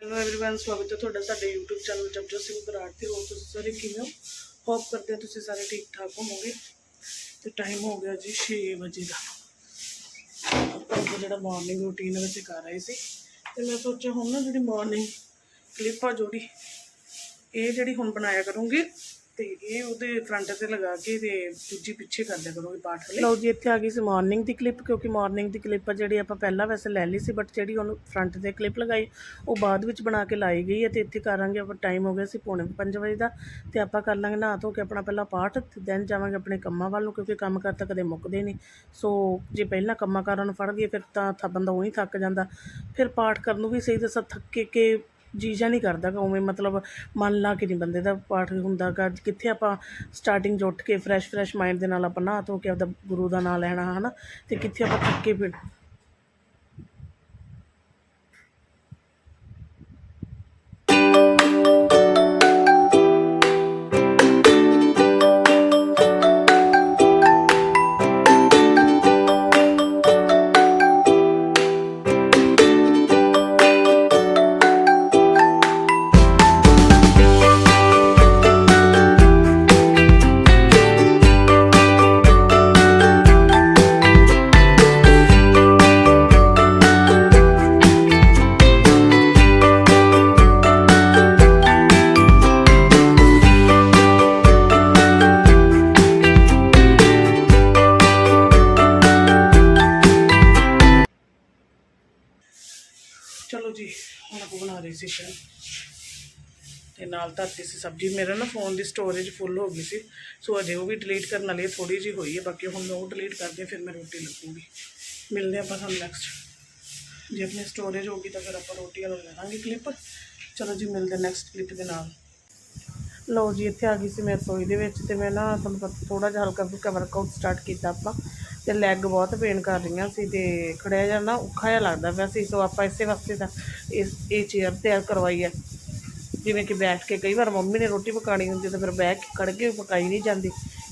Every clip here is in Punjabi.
ਹੈਲੋ एवरीवन ਸਵਾਗਤ ਹੈ ਤੁਹਾਡਾ ਸਾਡੇ YouTube ਚੈਨਲ ਜਪਜੋਤ ਸਿੰਘ ਬਰਾੜ ਤੇ ਹੋਰ ਤੁਸੀਂ ਸਾਰੇ ਕਿਵੇਂ ਹੋ ਹੋਪ ਕਰਦੇ ਹਾਂ ਤੁਸੀਂ ਸਾਰੇ ਠੀਕ ਠਾਕ ਹੋਵੋਗੇ ਤੇ ਟਾਈਮ ਹੋ ਗਿਆ ਜੀ 6 ਵਜੇ ਦਾ ਆਪਾਂ ਆਪਣਾ ਜਿਹੜਾ ਮਾਰਨਿੰਗ ਰੂਟੀਨ ਵਿੱਚ ਕਰ ਰਹੇ ਸੀ ਤੇ ਮੈਂ ਸੋਚਿਆ ਹੁਣ ਨਾ ਜਿਹੜੀ ਮਾਰਨਿੰਗ ਕਲਿੱਪ ਆ ਜੋੜੀ ਇਹ ਜਿਹੜੀ ਹੁਣ ਬਣਾਇਆ ਕਰੂੰਗੀ ਤੇ ਇਹ ਉਹਦੇ ਫਰੰਟ ਤੇ ਲਗਾ ਕੇ ਤੇ ਦੂਜੀ ਪਿੱਛੇ ਕਰ ਦਿਆ ਕਰੂੰਗੀ ਪਾਠ ਲਈ ਲਓ ਜੀ, ਇੱਥੇ ਆ ਗਈ ਸੀ ਮਾਰਨਿੰਗ ਦੀ ਕਲਿੱਪ ਕਿਉਂਕਿ ਮਾਰਨਿੰਗ ਦੀ ਕਲਿੱਪ ਆ ਜਿਹੜੀ ਆਪਾਂ ਪਹਿਲਾਂ ਵੈਸੇ ਲੈ ਲਈ ਸੀ ਬਟ ਜਿਹੜੀ ਉਹਨੂੰ ਫਰੰਟ ਤੇ ਕਲਿੱਪ ਲਗਾਈ, ਉਹ ਬਾਅਦ ਵਿੱਚ ਬਣਾ ਕੇ ਲਾਈ ਗਈ ਹੈ ਤੇ ਇੱਥੇ ਕਰਾਂਗੇ ਆਪਾਂ ਟਾਈਮ ਹੋ ਗਿਆ ਸੀ ਪੌਣੇ 5 ਵਜੇ ਦਾ, ਤੇ ਆਪਾਂ ਕਰ ਲਾਂਗੇ ਨਹਾ ਧੋ ਕੇ ਆਪਣਾ ਪਹਿਲਾਂ ਪਾਠ, ਤੇ ਦੈਨ ਜਾਵਾਂਗੇ ਆਪਣੇ ਕੰਮਾਂ ਵੱਲ ਨੂੰ, ਕਿਉਂਕਿ ਕੰਮ ਕਰ ਤਾਂ ਕਦੇ ਮੁੱਕਦੇ ਨਹੀਂ। ਸੋ ਜੇ ਪਹਿਲਾਂ ਕੰਮਾਂ ਕਾਰਾਂ ਨੂੰ ਫੜ ਗਏ ਫਿਰ ਤਾਂ ਬੰਦਾ ਉਹੀ ਥੱਕ ਜਾਂਦਾ। ਫਿਰ ਪਾਠ ਕਰਨ ਨੂੰ ਵੀ ਸਹੀ ਦੱਸਾਂ, ਥੱਕੇ ਕੇ ਜੀ ਜਿਹਾ ਨਹੀਂ ਕਰਦਾ ਗਾ, ਉਵੇਂ ਮਤਲਬ ਮਨ ਲਾ ਕੇ ਨਹੀਂ ਬੰਦੇ ਦਾ ਪਾਠ ਹੁੰਦਾ ਗਾ। ਕਿੱਥੇ ਆਪਾਂ ਸਟਾਰਟਿੰਗ 'ਚ ਉੱਠ ਕੇ ਫਰੈਸ਼ ਫਰੈਸ਼ ਮਾਇੰਡ ਦੇ ਨਾਲ ਆਪਾਂ ਨਹਾ ਧੋ ਕੇ ਆਪਦਾ ਗੁਰੂ ਦਾ ਨਾਮ ਲੈਣਾ ਹੈ ਨਾ ਅਤੇ ਕਿੱਥੇ ਆਪਾਂ ਥੱਕੇ ਫਿਰ ਜੀ, ਮੇਰਾ ਨਾ ਫੋਨ ਦੀ ਸਟੋਰੇਜ ਫੁੱਲ ਹੋ ਗਈ ਸੀ, ਸੋ ਅਜੇ ਉਹ ਵੀ ਡਿਲੀਟ ਕਰਨ ਵਾਲੀ ਥੋੜੀ ਜਿਹੀ ਹੋਈ ਹੈ, ਬਾਕੀ ਹੁਣ ਮੈਂ ਉਹ ਡਿਲੀਟ ਕਰਕੇ ਫਿਰ ਮੈਂ ਰੋਟੀ ਲੱਗੂਗੀ। ਮਿਲਦੇ ਆਪਾਂ ਤੁਹਾਨੂੰ ਨੈਕਸਟ ਜੇ ਆਪਣੀ ਸਟੋਰੇਜ ਹੋਗੀ ਤਾਂ ਫਿਰ ਆਪਾਂ ਰੋਟੀ ਵਾਲਾ ਲੈ ਲਾਂਗੇ ਕਲਿੱਪ ਚਲੋ ਜੀ, ਮਿਲਦੇ ਨੈਕਸਟ ਕਲਿੱਪ ਦੇ ਨਾਲ। ਲਓ ਜੀ, ਇੱਥੇ ਆ ਗਈ ਸੀ ਮੈਂ ਰਸੋਈ ਦੇ ਵਿੱਚ ਤੇ ਮੈਂ ਨਾ ਤੁਹਾਨੂੰ ਪਤਾ ਥੋੜਾ ਜਿਹਾ ਹਲਕਾ ਫੁਲਕਾ ਵਰਕਆਊਟ ਸਟਾਰਟ ਕੀਤਾ ਆਪਾਂ। ਤੇ ਲੈਗ ਬਹੁਤ ਪੇਨ ਕਰ ਰਹੀਆਂ ਸੀ ਤੇ ਖੜਿਆ ਜਾਣਾ ਨਾ ਔਖਾ ਜਿਹਾ ਲੱਗਦਾ ਪਿਆ ਸੀ, ਸੋ ਆਪਾਂ ਇਸੇ ਵਾਸਤੇ ਤਾਂ ਇਸ, ਇਹ ਚੇਅਰ ਤਿਆਰ ਕਰਵਾਈ ਹੈ। ਜਿਵੇਂ ਕਿ ਬੈਠ ਕੇ ਕਈ ਵਾਰ ਮੰਮੀ ਨੇ ਰੋਟੀ ਪਕਾਣੀ ਹੁੰਦੀ ਤਾਂ ਫਿਰ ਬੈਠ ਕੇ ਖੜ ਕੇ ਪਕਾਈ ਨਹੀਂ ਜਾਂਦੀ।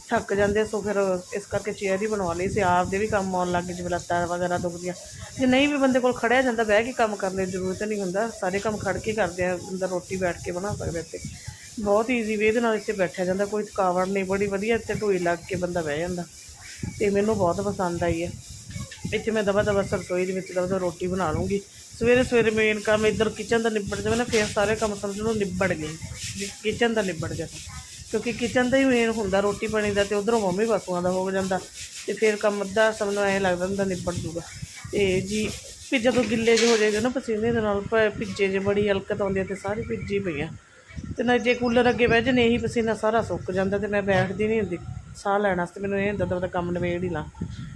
ਥੱਕ ਜਾਂਦੇ ਸੋ ਫਿਰ ਇਸ ਕਰਕੇ ਚੇਅਰ ਹੀ ਬਣਵਾ ਲਈ ਸੀ। ਆਪ ਦੇ ਵੀ ਕੰਮ ਆਉਣ ਲੱਗ ਗਏ, ਜਿਵੇਂ ਲੱਤਾਂ ਵਗੈਰਾ ਦੁਖਦੀਆਂ। ਜੇ ਨਹੀਂ ਵੀ ਬੰਦੇ ਕੋਲ ਖੜਿਆ ਜਾਂਦਾ, ਬਹਿ ਕੇ ਕੰਮ ਕਰਨ ਦੀ ਜ਼ਰੂਰਤ ਨਹੀਂ ਹੁੰਦਾ। ਸਾਰੇ ਕੰਮ ਖੜ ਕੇ ਕਰਦੇ ਆ ਬੰਦਾ ਰੋਟੀ ਬੈਠ ਕੇ ਬਣਾ ਸਕਦਾ ਇੱਥੇ ਬਹੁਤ ਈਜ਼ੀ ਵੇ ਦੇ ਨਾਲ ਇੱਥੇ ਬੈਠਿਆ ਜਾਂਦਾ। ਕੋਈ ਥਕਾਵਟ ਨਹੀਂ, ਬੜੀ ਵਧੀਆ ਇੱਥੇ ਢੋਈ ਲੱਗ ਕੇ ਬੰਦਾ ਬਹਿ ਜਾਂਦਾ। ਤੇ ਮੈਨੂੰ ਬਹੁਤ ਪਸੰਦ ਆਈ ਹੈ। ਇੱਥੇ ਮੈਂ ਦਵਾ ਦਵਾ ਰਸੋਈ ਦੇ ਵਿੱਚ ਦਵਾ ਰੋਟੀ ਬਣਾ ਲੂੰਗੀ ਸਵੇਰੇ ਸਵੇਰੇ ਮੇਨ ਕੰਮ ਇੱਧਰ ਕਿਚਨ ਦਾ ਨਿਬੜ ਜਾਵੇ ਨਾ, ਫਿਰ ਸਾਰੇ ਕੰਮ ਸਮਝ ਲਓ ਨਿਬੜ ਗਏ। ਕਿਚਨ ਦਾ ਨਿਬੜ ਗਿਆ। ਕਿਉਂਕਿ ਕਿਚਨ ਦਾ ਹੀ ਮੇਨ ਹੁੰਦਾ ਰੋਟੀ ਪਾਣੀ ਦਾ ਤੇ ਉਧਰੋਂ ਮੰਮੀ ਬਾਸੂਆਂ ਦਾ ਹੋ ਜਾਂਦਾ। ਤੇ ਫਿਰ ਕੰਮ ਅੱਧਾ ਸਮਝ ਲਓ ਐਂ ਲੱਗਦਾ ਹੁੰਦਾ ਨਿਬੜ ਜੂਗਾ। ਤੇ ਜੀ, ਵੀ ਜਦੋਂ ਗਿੱਲੇ ਜਿਹੇ ਹੋ ਜਾਏਗਾ ਨਾ ਪਸੀਨੇ ਦੇ ਨਾਲ ਭਿੱਜੇ ਜੇ ਬੜੀ ਹਲਕਤ ਆਉਂਦੀ ਹੈ ਤੇ ਸਾਰੀ ਭਿੱਜੀ ਪਈਆਂ ਤੇ ਨਾ ਜੇ ਕੂਲਰ ਅੱਗੇ ਬਹਿ ਜਨੇ ਇਹੀ ਪਸੀਨਾ ਸਾਰਾ ਸੁੱਕ ਜਾਂਦਾ ਤੇ ਮੈਂ ਬੈਠਦੀ ਨਹੀਂ ਹੁੰਦੀ, ਸਾਹ ਲੈਣ ਵਾਸਤੇ ਮੈਨੂੰ ਇਹ ਹੁੰਦਾ ਦਵਾ ਦਾ ਕੰਮ ਨਵੇੜ ਹੀ ਲਾਂ।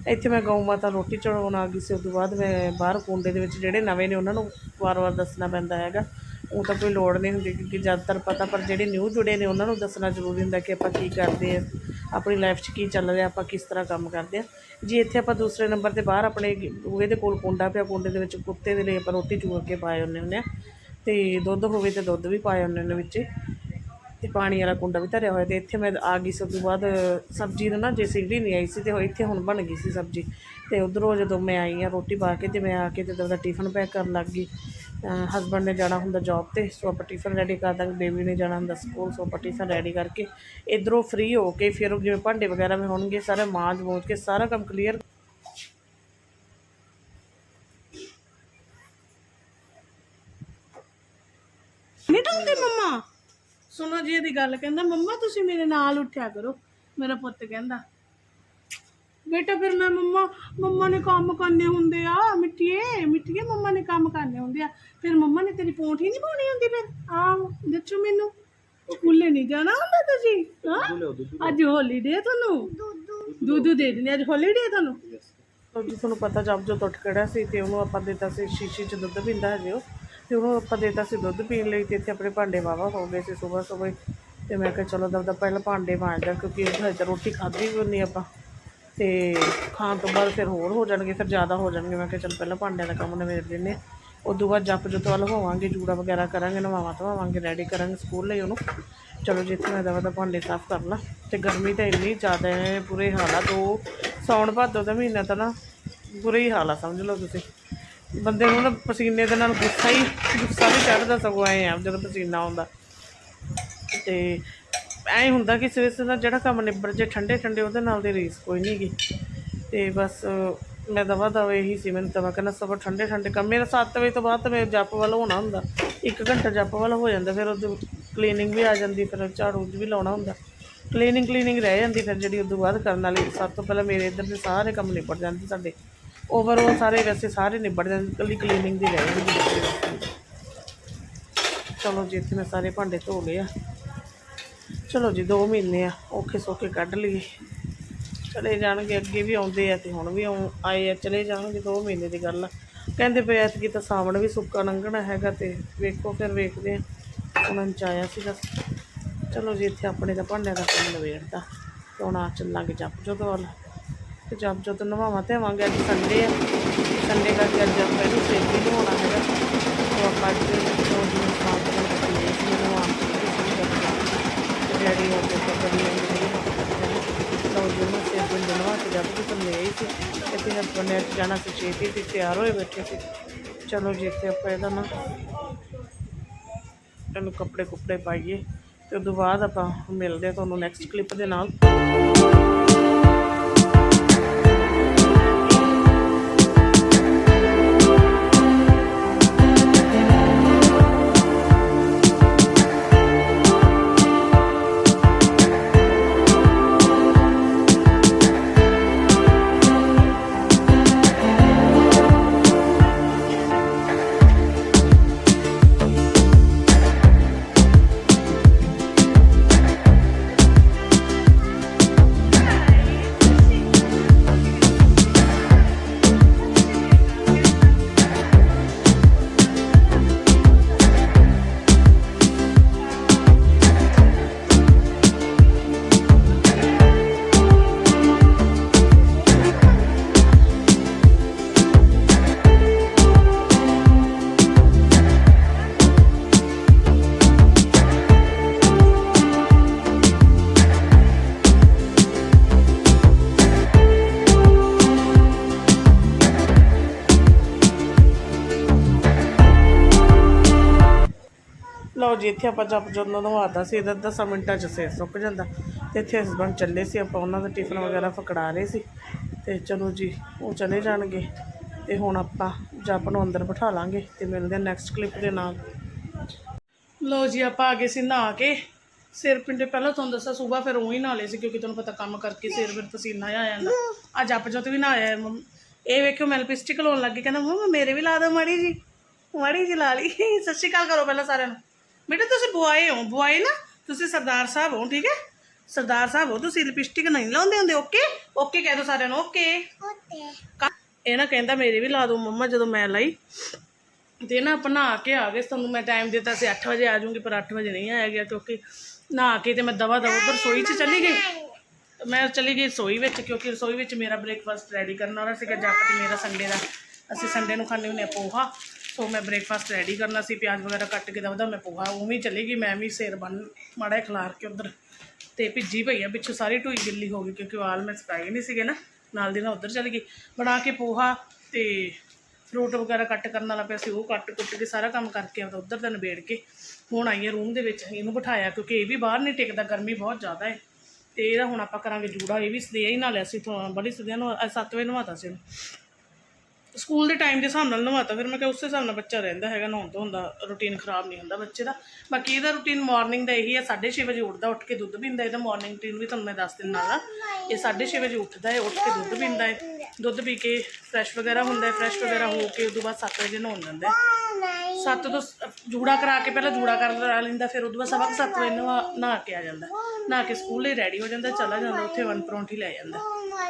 ਇੱਥੇ ਮੈਂ ਗਊ ਮਾਤਾ ਰੋਟੀ ਚੜਾਉਣ ਆ ਗਈ ਸੀ ਉਸ ਤੋਂ ਬਾਅਦ ਮੈਂ ਬਾਹਰ ਕੁੰਡੇ ਦੇ ਵਿੱਚ ਜਿਹੜੇ ਨਵੇਂ ਨੇ ਉਹਨਾਂ ਨੂੰ ਵਾਰ-ਵਾਰ ਦੱਸਣਾ ਪੈਂਦਾ ਹੈਗਾ। ਉਹ ਤਾਂ ਕੋਈ ਲੋੜ ਨਹੀਂ ਹੁੰਦੀ ਕਿਉਂਕਿ ਜ਼ਿਆਦਾਤਰ ਪਤਾ, ਪਰ ਜਿਹੜੇ ਨਿਊ ਜੁੜੇ ਨੇ ਉਹਨਾਂ ਨੂੰ ਦੱਸਣਾ ਜ਼ਰੂਰੀ ਹੁੰਦਾ ਕਿ ਆਪਾਂ ਕੀ ਕਰਦੇ ਆ, ਆਪਣੀ ਲਾਈਫ 'ਚ ਕੀ ਚੱਲ ਰਿਹਾ, ਆਪਾਂ ਕਿਸ ਤਰ੍ਹਾਂ ਕੰਮ ਕਰਦੇ ਆ। ਜੀ ਇੱਥੇ ਆਪਾਂ ਦੂਸਰੇ ਨੰਬਰ ਤੇ ਬਾਹਰ ਆਪਣੇ ਬੂਹੇ ਦੇ ਕੋਲ ਕੁੰਡਾ ਪਿਆ, ਕੁੰਡੇ ਦੇ ਵਿੱਚ ਕੁੱਤੇ ਦੇ ਲਈ ਆਪਾਂ ਰੋਟੀ ਚੂਰ ਕੇ ਪਾਏ ਹੁੰਦੇ ਹੁੰਦੇ ਆ। ਤੇ ਦੁੱਧ ਹੋਵੇ ਤੇ ਦੁੱਧ ਵੀ ਪਾਇਆ ਉਹਨਾਂ ਨੇ ਵਿੱਚ। ਤੇ ਪਾਣੀ ਵਾਲਾ ਕੁੰਡਾ ਵੀ ਧਰਿਆ ਹੋਇਆ ਤੇ ਇੱਥੇ ਮੈਂ ਆ ਗਈ ਸੀ, ਉਸ ਤੋਂ ਬਾਅਦ ਸਬਜ਼ੀ ਨੂੰ ਨਾ ਜੇ ਸਿਗੜੀ ਨਹੀਂ ਆਈ ਸੀ ਤੇ ਉਹ ਇੱਥੇ ਹੁਣ ਬਣ ਗਈ ਸੀ ਸਬਜ਼ੀ। ਤੇ ਉਧਰੋਂ ਜਦੋਂ ਮੈਂ ਆਈ ਆ ਰੋਟੀ ਪਾ ਕੇ ਤੇ ਮੈਂ ਆ ਕੇ ਤੇ ਉਹਦਾ ਟਿਫਨ ਪੈਕ ਕਰਨ ਲੱਗ ਗਈ। ਹਸਬੰਡ ਨੇ ਜਾਣਾ ਹੁੰਦਾ ਜੌਬ ਤੇ, ਸੋ ਆਪਾਂ ਟਿਫਨ ਰੈਡੀ ਕਰ ਦਾਂਗੇ। ਬੇਬੀ ਨੇ ਜਾਣਾ ਹੁੰਦਾ ਸਕੂਲ ਸੋ ਆਪਾਂ ਟਿਫਨ ਰੈਡੀ ਕਰਕੇ ਇਧਰੋਂ ਫ੍ਰੀ ਹੋ ਕੇ ਫਿਰ ਜਿਵੇਂ ਭਾਂਡੇ ਵਗੈਰਾ ਵੀ ਹੋਣਗੇ, ਸਾਰੇ ਮਾਂਜ ਮੂੰਜ ਕੇ ਸਾਰਾ ਕੰਮ ਕਲੀਅਰ ਨਹੀਂ ਡਾਉਂਦੇ ਮੰਮਾ। ਸੁਣੋ ਜੀ ਇਹਦੀ ਗੱਲ ਕਹਿੰਦਾ ਮੰਮਾ ਤੁਸੀਂ ਮੇਰੇ ਨਾਲ ਉੱਠਿਆ ਕਰੋ ਮੇਰਾ ਪੁੱਤ ਕਹਿੰਦਾ। ਬੇਟਾ ਫਿਰ ਮੈਂ ਮੰਮਾ ਮੰਮਾ ਨੇ ਕੰਮ ਕਰਨੇ ਹੁੰਦੇ ਆ ਮਿੱਠੀਏ ਮਿੱਠੀਏ ਮੰਮਾ ਨੇ ਕੰਮ ਕਰਨੇ ਹੁੰਦੇ ਆ। ਫਿਰ ਮੰਮਾ ਨੇ ਤੇਰੀ ਪੌਂਠੀ ਨਹੀਂ ਪਾਉਣੀ ਹੁੰਦੀ ਫਿਰ? ਆਹ ਦੱਸੋ ਮੈਨੂੰ। ਸਕੂਲੇ ਨਹੀਂ ਜਾਣਾ ਹੁੰਦਾ ਤੁਸੀਂ? ਹਾਂ? ਅੱਜ ਹੋਲੀਡੇ ਤੁਹਾਨੂੰ? ਦੁੱਧ ਦੇ ਦਿੰਦੇ ਅੱਜ ਹੋਲੀਡੇ ਤੁਹਾਨੂੰ? ਜੀ ਤੁਹਾਨੂੰ ਪਤਾ ਜਦ ਜੋ ਟੁੱਟ ਖੜਾ ਸੀ ਤੇ ਉਹਨੂੰ ਆਪਾਂ ਦਿੱਤਾ ਸੀ ਸ਼ੀਸ਼ੀ 'ਚ ਦੁੱਧ ਪੀਂਦਾ ਹਜੇ ਉਹ। ਤੇ ਉਹਨੂੰ ਆਪਾਂ ਦੇਤਾ ਸੀ ਦੁੱਧ ਪੀਣ ਲਈ ਤੇ ਇੱਥੇ ਆਪਣੇ ਭਾਂਡੇ ਵਾਵਾ ਹੋ ਗਏ ਸੀ ਸਵੇਰ ਸਵੇਰ। ਤੇ ਮੈਂ ਕਿਹਾ ਚਲੋ ਦਬਦਾ ਪਹਿਲਾਂ ਭਾਂਡੇ ਮਾਂਜਦਾ ਕਿਉਂਕਿ ਹਜੇ ਤਾਂ ਰੋਟੀ ਖਾਧੀ ਵੀ ਨਹੀਂ ਆਪਾਂ। ਤੇ ਖਾਣ ਤੋਂ ਬਾਅਦ ਫਿਰ ਹੋਰ ਹੋ ਜਾਣਗੇ, ਫਿਰ ਜ਼ਿਆਦਾ ਹੋ ਜਾਣਗੇ। ਮੈਂ ਕਿਹਾ ਚਲ ਪਹਿਲਾਂ ਭਾਂਡਿਆਂ ਦਾ ਕੰਮ ਨਿਬੇੜ ਦਿੰਦੇ ਹਾਂ। ਉਦੋਂ ਬਾਅਦ ਜੱਪ ਜੁੱਤ ਵੱਲ ਹੋਵਾਂਗੇ, ਜੂੜਾ ਵਗੈਰਾ ਕਰਾਂਗੇ, ਨਵਾਵਾਂ ਧਵਾਵਾਂਗੇ ਰੈਡੀ ਕਰਾਂਗੇ ਸਕੂਲ ਲਈ ਉਹਨੂੰ। ਚਲੋ ਜਿੱਥੇ ਮੈਂ ਦਵਾ ਦਾ ਭਾਂਡੇ ਸਾਫ਼ ਕਰ ਲਾਂ। ਤੇ ਗਰਮੀ ਤਾਂ ਇੰਨੀ ਜ਼ਿਆਦਾ ਹੈ, ਬੁਰੇ ਹਾਲ ਆ। ਦੋ ਸੌਣ ਭਾਦੋ ਦਾ ਮਹੀਨਾ ਤਾਂ ਨਾ ਬੁਰੇ ਹੀ ਹਾਲ ਆ, ਸਮਝ ਲਓ ਤੁਸੀਂ। ਬੰਦੇ ਨੂੰ ਨਾ ਪਸੀਨੇ ਦੇ ਨਾਲ ਗੁੱਸਾ ਹੀ, ਗੁੱਸਾ ਵੀ ਚੜਦਾ ਸਗੋਂ ਐ ਆ, ਜਦੋਂ ਪਸੀਨਾ ਆਉਂਦਾ। ਤੇ ਐ ਹੁੰਦਾ ਕਿ ਸਵੇਰੇ ਸਵੇਰੇ ਜਿਹੜਾ ਕੰਮ ਨਿਬੜ ਜੇ, ਠੰਡੇ ਠੰਡੇ ਉਹਦੇ ਨਾਲ ਦੀ ਰੀਸ ਕੋਈ ਨਹੀਂ ਗੀ। ਤੇ ਬਸ ਮੈਂ ਦਵਾ ਦਵਾ ਇਹੀ ਸੀ, ਮੈਨੂੰ ਤਾਂ ਕਹਿੰਦਾ ਸਭ ਠੰਡੇ ਠੰਡੇ ਕੰਮ, ਮੇਰਾ 7 ਵਜੇ ਤੋਂ ਬਾਅਦ ਤਾਂ ਮੇਰੇ ਜੱਪ ਵੱਲ ਹੋਣਾ ਹੁੰਦਾ। ਇੱਕ ਘੰਟਾ ਜੱਪ ਵੱਲ ਹੋ ਜਾਂਦਾ, ਫਿਰ ਉਹਦੇ ਕਲੀਨਿੰਗ ਵੀ ਆ ਜਾਂਦੀ, ਫਿਰ ਝਾੜੂ ਵੀ ਲਾਉਣਾ ਹੁੰਦਾ। ਕਲੀਨਿੰਗ ਕਲੀਨਿੰਗ ਰਹਿ ਜਾਂਦੀ, ਫਿਰ ਜਿਹੜੀ ਉਦੋਂ ਬਾਅਦ ਕਰਨ ਵਾਲੀ, ਸਭ ਤੋਂ ਪਹਿਲਾਂ ਮੇਰੇ ਇੱਧਰ ਦੇ ਸਾਰੇ ਕੰਮ ਨਿਬੜ ਜਾਂਦੇ ਸਾਡੇ। ਓਵਰਆਲ ਸਾਰੇ ਵੈਸੇ ਸਾਰੇ ਨਿਬੜ ਜਾਂਦੇ, ਇਕੱਲੀ ਕਲੀਨਿੰਗ ਦੀ ਰਹਿ ਜਾਂਦੀ ਚਲੋ ਜੀ, ਇੱਥੇ ਮੈਂ ਸਾਰੇ ਭਾਂਡੇ ਧੋ ਲਏ ਆ। ਚਲੋ ਜੀ 2 ਮਹੀਨੇ ਆ, ਔਖੇ ਸੌਖੇ ਕੱਢ ਲਈਏ। ਚਲੇ ਜਾਣਗੇ, ਅੱਗੇ ਵੀ ਆਉਂਦੇ ਆ ਤੇ ਹੁਣ ਵੀ ਆਏ ਆ, ਚਲੇ ਜਾਣਗੇ 2 ਮਹੀਨੇ ਦੀ ਗੱਲ ਆ। ਕਹਿੰਦੇ ਪਏ ਐਤਕੀ ਤਾਂ ਸਾਵਣ ਵੀ ਸੁੱਕਾ ਲੰਘਣਾ ਹੈਗਾ ਤੇ ਵੇਖੋ, ਫਿਰ ਵੇਖਦੇ ਆ। ਉਹਨਾਂ ਨੂੰ ਚਾਇਆ ਸੀਗਾ। ਚਲੋ ਜੀ, ਇੱਥੇ ਆਪਣੇ ਦਾ ਭਾਂਡਿਆਂ ਦਾ ਕੰਮ ਨਵੇੜਦਾ ਤੇ ਹੁਣ ਆ ਚੱਲਾਂਗੇ ਜਪ ਜੋਤ ਵੱਲ। ਤੇ ਜਪ ਜੋਤ ਨਵਾਵਾਂ ਤੇ ਆਵਾਂਗੇ ਅੱਜ ਸੰਡੇ ਆ। ਸੰਡੇ ਕਰਕੇ ਅੱਜ ਆਪਾਂ ਇਹਨੂੰ ਸੇਤੀ ਨਹੀਂ ਹੋਣਾ ਹੈਗਾ। ਤੇ ਆਪਾਂ ਅੱਜ ਦੋ ਦਿਨ ਸਮਾਨ ਕਰਨ ਚੱਲੇ ਸੀ ਮੈਨੂੰ ਆਪ ਸੀ ਜਪ ਡੈਡੀ ਹੋ ਕੇ ਤਾਂ ਕਰੀ ਜਾਂਦੇ ਨੇ ਜੀ ਮੈਂ ਸੇ ਦਿਨ ਨਵਾ ਕੇ ਜਪ ਜੋਤ ਲੈ ਆਈ ਸੀ ਇੱਥੇ ਆਪਾਂ ਨੇ ਜਾਣਾ ਸੀ ਛੇਤੀ ਤੇ ਤਿਆਰ ਹੋਏ ਬੈਠੇ ਸੀ ਚਲੋ ਜੀ ਇੱਥੇ ਆਪਾਂ ਇਹਦਾ ਨਾ ਤੁਹਾਨੂੰ ਕੱਪੜੇ ਕੁਪੜੇ ਪਾਈਏ ਤੇ ਉਦੋਂ ਬਾਅਦ ਆਪਾਂ ਮਿਲਦੇ ਹਾਂ ਤੁਹਾਨੂੰ ਨੈਕਸਟ ਕਲਿੱਪ ਦੇ ਨਾਲ ਲਓ ਜੀ ਇੱਥੇ ਆਪਾਂ ਜਪ ਜਦੋਂ ਨਵਾਤਾ ਸੀ ਇਹਦਾ 10 ਮਿੰਟਾਂ ਚ ਸਿਰ ਸੁੱਕ ਜਾਂਦਾ। ਤੇ ਇੱਥੇ ਹਸਬੰਡ ਚੱਲੇ ਸੀ, ਆਪਾਂ ਉਹਨਾਂ ਦਾ ਟਿਫਨ ਵਗੈਰਾ ਫਕੜਾ ਰਹੇ ਸੀ। ਤੇ ਚਲੋ ਜੀ, ਉਹ ਚਲੇ ਜਾਣਗੇ। ਤੇ ਹੁਣ ਆਪਾਂ ਜਪ ਨੂੰ ਅੰਦਰ ਬਿਠਾ ਲਾਂਗੇ ਤੇ ਮਿਲਦੇ ਹਾਂ ਨੈਕਸਟ ਕਲਿੱਪ ਦੇ ਨਾਲ। ਲਓ ਜੀ, ਆਪਾਂ ਆ ਗਏ ਸੀ ਨਹਾ ਕੇ। ਸਿਰ ਪਿੰਡੇ ਪਹਿਲਾਂ ਤੁਹਾਨੂੰ ਦੱਸਿਆ ਸਵੇਰ ਫਿਰ ਉਹੀ ਨਹਾ ਲਏ ਸੀ, ਕਿਉਂਕਿ ਤੁਹਾਨੂੰ ਪਤਾ ਕੰਮ ਕਰਕੇ ਸਿਰ ਫਿਰ ਪਸੀਨਾ ਆ ਜਾਂਦਾ। ਅੱਜ ਆਪ ਜੋਤ ਵੀ ਨਹਾਇਆ ਇਹ ਵੇਖਿਓ, ਮੈਂ ਲਿਪਸਟਿਕ ਲਾਉਣ ਲੱਗੀ, ਕਹਿੰਦਾ, ਮੰਮਾ, ਮੇਰੇ ਵੀ ਲਾ ਦਿਓ ਮਾੜੀ ਜੀ ਮਾੜੀ ਜੀ ਲਾ ਲਈ। ਸਤਿ ਸ਼੍ਰੀ ਅਕਾਲ ਕਰੋ ਪਹਿਲਾਂ ਸਾਰਿਆਂ ਨੂੰ। ਬੇਟਾ ਤੁਸੀਂ ਬੁਆਏ ਹੋ ਬੁਆਏ ਨਾ ਤੁਸੀਂ ਸਰਦਾਰ ਸਾਹਿਬ ਹੋ ਠੀਕ ਹੈ? ਸਰਦਾਰ ਸਾਹਿਬ ਹੋ ਤੁਸੀਂ ਲਿਪਸਟਿਕ ਨਹੀਂ ਲਾਉਂਦੇ ਹੁੰਦੇ ਓਕੇ? ਓਕੇ ਕਹਿ ਦਿਓ ਸਾਰਿਆਂ ਨੂੰ ਓਕੇ? ਇਹ ਨਾ ਕਹਿੰਦਾ ਮੇਰੇ ਵੀ ਲਾ ਦਿਓ ਮੰਮਾ ਜਦੋਂ ਮੈਂ ਲਈ। ਤੇ ਨਾ ਆਪਾਂ ਨਹਾ ਕੇ ਆ ਗਏ ਤੁਹਾਨੂੰ ਮੈਂ ਟਾਈਮ ਦਿੱਤਾ ਸੀ 8 ਵਜੇ ਆ ਜਾਊਂਗੀ ਪਰ 8 ਵਜੇ ਨਹੀਂ ਆਇਆ ਗਿਆ ਕਿਉਂਕਿ ਨਹਾ ਕੇ ਤੇ ਮੈਂ ਦਵਾ ਦਵਾ ਉਧਰ ਰਸੋਈ 'ਚ ਚਲੀ ਗਈ। ਮੈਂ ਚਲੀ ਗਈ ਰਸੋਈ ਵਿੱਚ ਕਿਉਂਕਿ ਰਸੋਈ ਵਿੱਚ ਮੇਰਾ ਬ੍ਰੇਕਫਾਸਟ ਰੈਡੀ ਕਰਨ ਵਾਲਾ ਸੀਗਾ ਤੇ ਮੇਰਾ ਸੰਡੇ ਦਾ। ਅਸੀਂ ਸੰਡੇ ਨੂੰ ਖਾਂਦੇ ਹੁੰਦੇ ਹਾਂ ਪੋਹਾ। ਸੋ ਮੈਂ ਬ੍ਰੇਕਫਾਸਟ ਰੈਡੀ ਕਰਨਾ ਸੀ, ਪਿਆਜ਼ ਵਗੈਰਾ ਕੱਟ ਕੇ ਦਵਦਾ ਮੈਂ ਪੋਹਾ ਉਵੇਂ ਹੀ ਚਲੀ ਗਈ, ਮੈਂ ਵੀ ਸਿਰ ਬੰਨ ਮਾੜਾ ਜਿਹਾ ਖਿਲਾਰ ਕੇ ਉਧਰ ਤੇ ਭਿੱਜੀ ਪਈ ਆ, ਪਿੱਛੋਂ ਸਾਰੀ ਢੂਈ ਗਿੱਲੀ ਹੋ ਗਈ, ਕਿਉਂਕਿ ਵਾਲ ਮੈਂ ਸਕਾਏ ਨਹੀਂ ਸੀਗੇ ਨਾ, ਨਾਲ ਦੀ ਨਾਲ ਉਧਰ ਚਲੀ ਗਈ। ਬਣਾ ਕੇ ਪੋਹਾ ਤੇ ਫਰੂਟ ਵਗੈਰਾ ਕੱਟ ਕਰਨ ਵਾਲਾ ਪਿਆ ਸੀ, ਉਹ ਕੱਟ ਕੁੱਟ ਕੇ ਸਾਰਾ ਕੰਮ ਕਰਕੇ ਆਪਦਾ ਉਧਰ ਦਾ ਨਿਬੇੜ ਕੇ। ਹੁਣ ਆਈ ਹੈ ਰੂਮ ਦੇ ਵਿੱਚ, ਇਹਨੂੰ ਬਿਠਾਇਆ, ਕਿਉਂਕਿ ਇਹ ਵੀ ਬਾਹਰ ਨਹੀਂ ਟਿਕਦਾ, ਗਰਮੀ ਬਹੁਤ ਜ਼ਿਆਦਾ ਹੈ। ਤੇ ਇਹਦਾ ਹੁਣ ਆਪਾਂ ਕਰਾਂਗੇ ਜੂੜਾ, ਇਹ ਵੀ ਸਦਿਆ ਹੀ ਨਾਲ ਅਸੀਂ ਬੜੀ ਸਦਿਆ ਨੂੰ 7 ਵਜੇ ਨਵਾਤਾ ਸੀ ਇਹਨੂੰ। ਸਕੂਲ ਦੇ ਟਾਈਮ ਦੇ ਹਿਸਾਬ ਨਾਲ ਨਵਾਤਾ, ਫਿਰ ਮੈਂ ਕਿਹਾ ਉਸੇ ਹਿਸਾਬ ਨਾਲ ਬੱਚਾ ਰਹਿੰਦਾ ਹੈਗਾ, ਨਹਾਉਣ ਤੋਂ ਹੁੰਦਾ ਰੂਟੀਨ ਖਰਾਬ ਨਹੀਂ ਹੁੰਦਾ ਬੱਚੇ ਦਾ। ਬਾਕੀ ਇਹਦਾ ਰੂਟੀਨ ਮਾਰਨਿੰਗ ਦਾ ਇਹੀ ਹੈ 6:30 ਵਜੇ ਉੱਠਦਾ, ਉੱਠ ਕੇ ਦੁੱਧ ਪੀਂਦਾ, ਇਹਦਾ ਮਾਰਨਿੰਗ ਰੂਟੀਨ ਵੀ ਤੁਹਾਨੂੰ ਮੈਂ ਦੱਸ ਦਿੰਦਾ ਹਾਂ ਇਹ 6:30 ਵਜੇ ਉੱਠਦਾ ਹੈ, ਉੱਠ ਕੇ ਦੁੱਧ ਪੀਂਦਾ ਹੈ। ਦੁੱਧ ਪੀ ਕੇ ਫਰੈਸ਼ ਵਗੈਰਾ ਹੁੰਦਾ ਹੈ ਫਰੈਸ਼ ਵਗੈਰਾ ਹੋ ਕੇ ਉਦੋਂ ਬਾਅਦ 7 ਵਜੇ ਨਹਾਉਣ ਜਾਂਦਾ ਹੈ। ਸੱਤ ਤੋਂ ਜੂੜਾ ਕਰਾ ਕੇ ਪਹਿਲਾਂ ਜੂੜਾ ਕਰਾ ਲੈਂਦਾ, ਫਿਰ ਉਦੋਂ ਬਾਅਦ ਸਵਾ ਕੁ ਸੱਤ ਵਜੇ ਨਹਾ ਨਹਾ ਕੇ ਆ ਜਾਂਦਾ। ਨਹਾ ਕੇ ਸਕੂਲ ਲਈ ਰੈਡੀ ਹੋ ਜਾਂਦਾ, ਚਲਾ ਜਾਂਦਾ, ਉੱਥੇ ਵਨ ਪਰੌਂਠੀ ਲੈ ਜਾਂਦਾ।